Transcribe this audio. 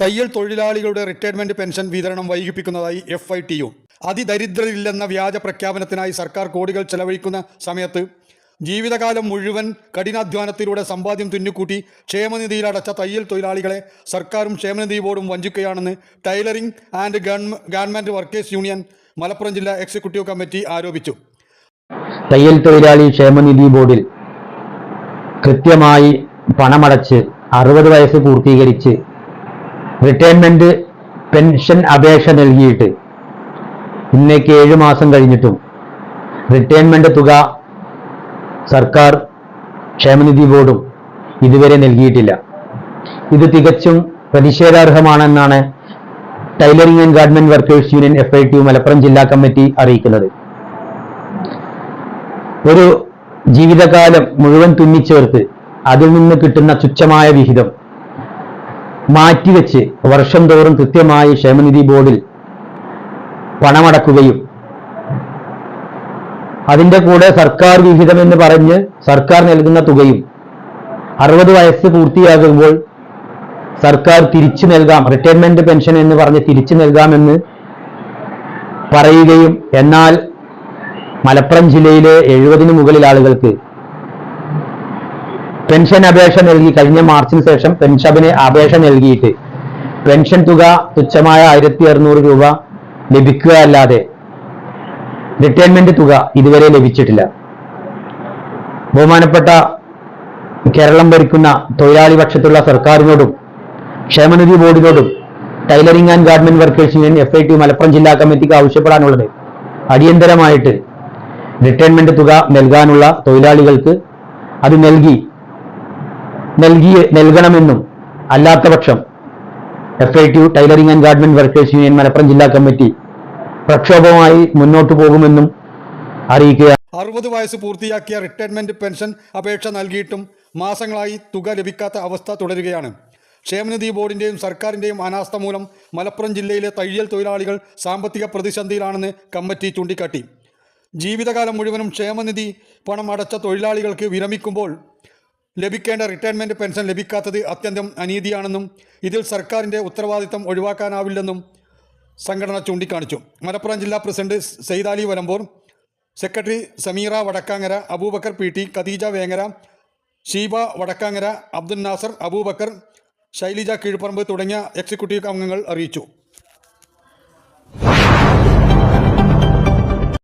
തയ്യൽ തൊഴിലാളികളുടെ retirement pension വിതരണം വൈകിപ്പിക്കുന്നതായി എഫ് ഐ ടി യു അതിദരിദ്രരില്ലെന്ന വ്യാജ പ്രഖ്യാപനത്തിനായി സർക്കാർ കോടികൾ ചെലവഴിക്കുന്ന സമയത്ത് ജീവിതകാലം മുഴുവൻ കഠിനാധ്വാനത്തിലൂടെ സമ്പാദ്യം തുന്നിക്കൂട്ടി ക്ഷേമനിധിയിൽ അടച്ച തയ്യൽ തൊഴിലാളികളെ സർക്കാരും ക്ഷേമനിധി ബോർഡും വഞ്ചിക്കുകയാണെന്ന് tailoring and government workers union Malappuram ജില്ലാ എക്സിക്യൂട്ടീവ് കമ്മിറ്റി ആരോപിച്ചു. തയ്യൽ തൊഴിലാളി ക്ഷേമനിധി ബോർഡിൽ കൃത്യമായി പണമടച്ച് അറുപത് വയസ്സ് പൂർത്തീകരിച്ച് റിട്ടയർമെന്റ് പെൻഷൻ അപേക്ഷ നൽകിയിട്ട് ഇന്നേക്ക് ഏഴ് മാസം കഴിഞ്ഞിട്ടും റിട്ടയർമെന്റ് തുക സർക്കാർ ക്ഷേമനിധി ബോർഡും ഇതുവരെ നൽകിയിട്ടില്ല. ഇത് തികച്ചും പ്രതിഷേധാർഹമാണെന്നാണ് tailoring and garment workers union F I T Malappuram ജില്ലാ കമ്മിറ്റി അറിയിക്കുന്നത്. ഒരു ജീവിതകാലം മുഴുവൻ തുന്നിച്ചേർത്ത് അതിൽ നിന്ന് കിട്ടുന്ന തുച്ഛമായ വിഹിതം മാറ്റിവെച്ച് വർഷം തോറും കൃത്യമായി ക്ഷേമനിധി ബോർഡിൽ പണമടക്കുകയും അതിന്റെ കൂടെ സർക്കാർ വിഹിതം എന്ന് പറഞ്ഞ് സർക്കാർ നൽകുന്ന തുകയും അറുപത് വയസ്സ് പൂർത്തിയാകുമ്പോൾ സർക്കാർ തിരിച്ചു നൽകാം റിട്ടയർമെന്റ് പെൻഷൻ എന്ന് പറഞ്ഞ് തിരിച്ചു നൽകാമെന്ന് പറയുകയും എന്നാൽ മലപ്പുറം ജില്ലയിലെ എഴുപതിനു മുകളിൽ ആളുകൾക്ക് പെൻഷൻ അപേക്ഷ നൽകി കഴിഞ്ഞ മാർച്ചിന് ശേഷം പെൻഷന് അപേക്ഷ നൽകിയിട്ട് പെൻഷൻ തുക തുച്ഛമായ ആയിരത്തി അറുന്നൂറ് രൂപ ലഭിക്കുക അല്ലാതെ റിട്ടയർമെന്റ് തുക ഇതുവരെ ലഭിച്ചിട്ടില്ല. ബഹുമാനപ്പെട്ട കേരളം ഭരിക്കുന്ന തൊഴിലാളി പക്ഷത്തുള്ള സർക്കാരിനോടും ക്ഷേമനിധി ബോർഡിനോടും tailoring and garment workers union F I T Malappuram ജില്ലാ കമ്മിറ്റിക്ക് ആവശ്യപ്പെടാനുള്ളത് അടിയന്തരമായിട്ട് റിട്ടയർമെന്റ് തുക നൽകാനുള്ള തൊഴിലാളികൾക്ക് അത് നൽകി നൽകി നൽകണമെന്നും അല്ലാത്ത പക്ഷം F I T tailoring and garment workers union Malappuram ജില്ലാ കമ്മിറ്റി പ്രക്ഷോഭമായി മുന്നോട്ടു പോകുമെന്നും അറിയിക്കുക അറുപത് വയസ്സ് പൂർത്തിയാക്കിയ റിട്ടയർമെന്റ് പെൻഷൻ അപേക്ഷ നൽകിയിട്ടും മാസങ്ങളായി തുക ലഭിക്കാത്ത അവസ്ഥ തുടരുകയാണ്. ക്ഷേമനിധി ബോർഡിന്റെയും സർക്കാരിന്റെയും അനാസ്ഥ മൂലം മലപ്പുറം ജില്ലയിലെ തയ്യൽ തൊഴിലാളികൾ സാമ്പത്തിക പ്രതിസന്ധിയിലാണെന്ന് കമ്മിറ്റി ചൂണ്ടിക്കാട്ടി. ജീവിതകാലം മുഴുവനും ക്ഷേമനിധി പണം അടച്ച തൊഴിലാളികൾക്ക് വിരമിക്കുമ്പോൾ ലഭിക്കേണ്ട റിട്ടയർമെന്റ് പെൻഷൻ ലഭിക്കാത്തത് അത്യന്തം അനീതിയാണെന്നും ഇതിൽ സർക്കാരിന്റെ ഉത്തരവാദിത്തം ഒഴിവാക്കാനാവില്ലെന്നും സംഘടന ചൂണ്ടിക്കാണിച്ചു. മലപ്പുറം ജില്ലാ president Saithali Valambur secretary Sameera Vadakkangara Abubakar P T Khadeeja Vengara Sheeba Vadakkangara Abdul Nasar Abubakar Shailaja Keezhparamba തുടങ്ങിയ എക്സിക്യൂട്ടീവ് അംഗങ്ങൾ അറിയിച്ചു.